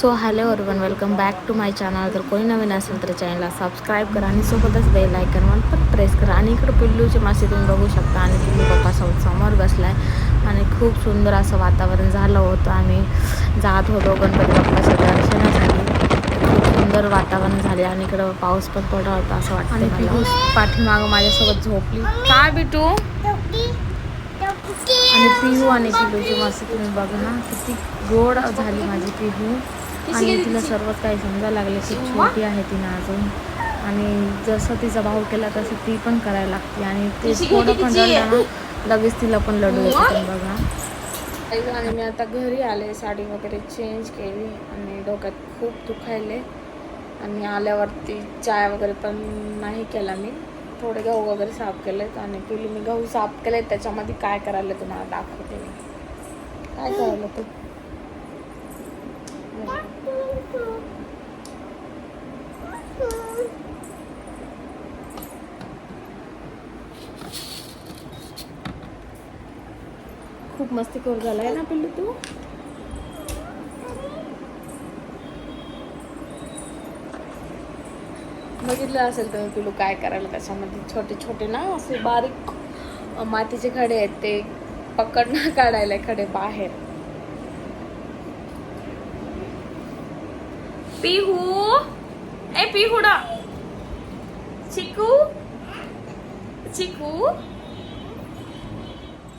So hello one welcome back to my channel तर कोणी नवीन असेल तर चॅनलला सबस्क्राईब करा आणि सोबतच बेल आयकनवर पण प्रेस करा. आणि इकडं पिल्लूची मासे तुम्ही बघू शकता आणि पिल्लू पप्पा सम समोर बसला आहे आणि खूप सुंदर असं वातावरण झालं होतं. आम्ही जात होतो गणपती बाप्पाच्या दर्शनासाठी. खूप सुंदर वातावरण झाले आणि इकडं पाऊस पण पडला होता असं वाटतं आणि पाठीमागं माझ्यासोबत झोपली. काय बिटू? आणि पिहू आणि पिलूची मस्त तुम्ही बघा ना किती गोड झाली माझी पिहू. आणि तिला सर्वच काही समजायला लागले की छोटी आहे ती ना अजून. आणि जसं तिचा भाऊ केला तसं ती पण करायला लागते. आणि ते थोडं पण रडलं ना लगेच तिला पण येतो तुम्ही बघा. आणि मी आता घरी आले साडी वगैरे चेंज केली आणि डोक्यात खूप दुखायले. आणि आल्यावरती चाय वगैरे पण नाही केला मी. थोडे गहू वगैरे साफ केलेत आणि पहिले मी गहू साफ केलेत त्याच्यामध्ये काय करायला तुम्हाला दाखवते मी. काय करायला तू? खूप मस्ती करू झालाय ना पिल्लू तू? बघितलं असेल तुम्ही पिलू काय करायला त्याच्यामध्ये छोटे छोटे ना असे बारीक मातीचे खडे आहेत ते पकडणं काढायला खडे बाहेर. पिहू ए पिहुडा चिकू चिकू.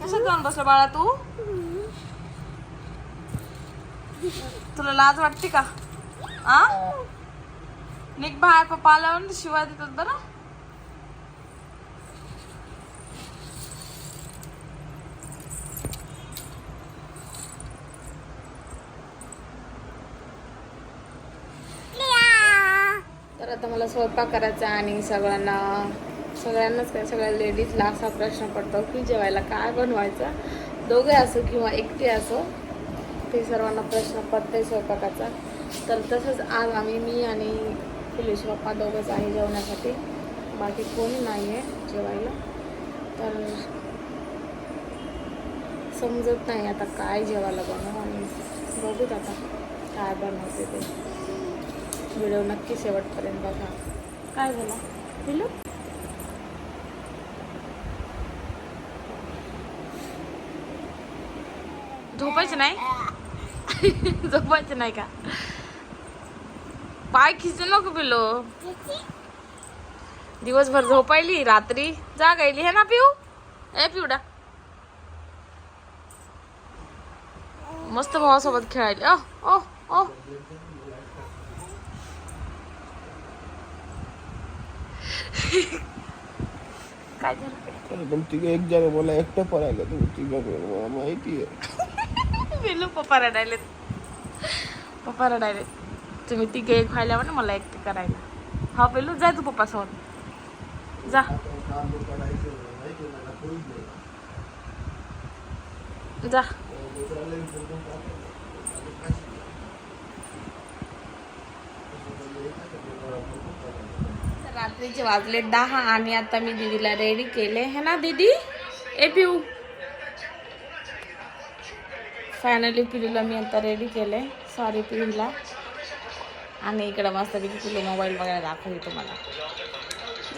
कसं जाऊन बसलं बाळा तू? तुला लाज वाटते का? आ? निघ बाहेर पप्पा लावून शिवाय देतात बरं. तर आता मला स्वयंपाक करायचा आणि सगळ्यांना सगळ्यांनाच काय सगळ्या लेडीजला असा प्रश्न पडतो की जेवायला काय बनवायचं? दोघे असो किंवा एकटे असो ते सर्वांना प्रश्न पडते स्वयंपाकाचा. तर तसंच आज आम्ही मी आणि पिलेश पप्पा दोघंच आहे जेवण्यासाठी बाकी कोणी नाही आहे जेवायला. तर समजत नाही आता काय जेवायला बनवू आणि बघूत आता काय बनवते ते. व्हिडिओ नक्की शेवटपर्यंत बघा. काय झालं? हॅलो झोपायचं नाही? झोपायचं नाही का? पाय खिचू नको पिलो दिवसभर झोपायली रात्री जागायली हे ना पिऊ? ए पिवडा. मस्त भावासोबत खेळायली. ओ ओ ओ काय झालं? तिघे एक जण मला एकटं पडायला तुम्ही तिघं मला माहिती आहे. पिलू पप्पा रडायले पप्पा रडायले तुम्ही तिघे एक व्हायला ना मला एकटे करायला. हा पेलू जा तू पप्पासोबत. जा. जा. रात्रीचे वाजले दहा आणि आता मी दीदीला रेडी केले. है ना दीदी? ए पिऊ. फायनली पिलूला मी आता रेडी केले. सॉरी पिऊला. आणि इकडं मस्त पैकी पिलू मोबाईल वगैरे दाखवली तुम्हाला.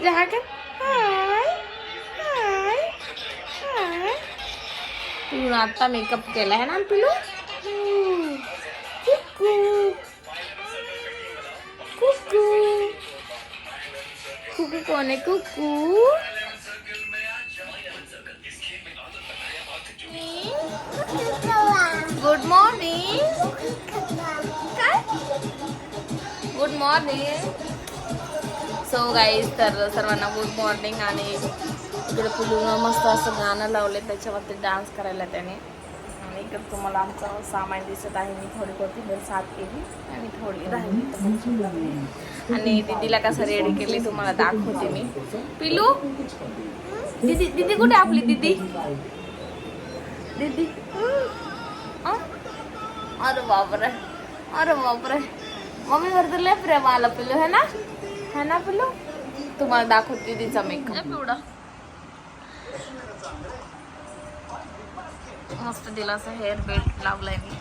जा का? हाय हाय हाय. पिलू आता मेकअप केला आहे ना पिलू. कुकू. कुकू. कुकू कोण आहे? कुकू. गुड मॉर्निंग काय मॉर्निंग सो गाईज तर सर्वांना गुड मॉर्निंग आणि इकडे पुलून मस्त असं गाणं लावले त्याच्यावरती डान्स करायला त्याने. आणि इकडे तुम्हाला आमचं सामान दिसत आहे मी थोडी कोथिंबीर साथ केली आणि थोडी राहिली. आणि दीदीला कसं रेडी केली तुम्हाला दाखवते मी. पिलू? दीदी दीदी कुठे आपली दीदी? दीदी? अरे बापरे. अरे बापरे. मम्मी तर लय प्रेम आला पिलू है ना? है ना पिलू तुम्हाला दाखवते दीदीचा मेकअप पिवडा मस्त दिला असं हेअर बेल्ट लावलाय मी.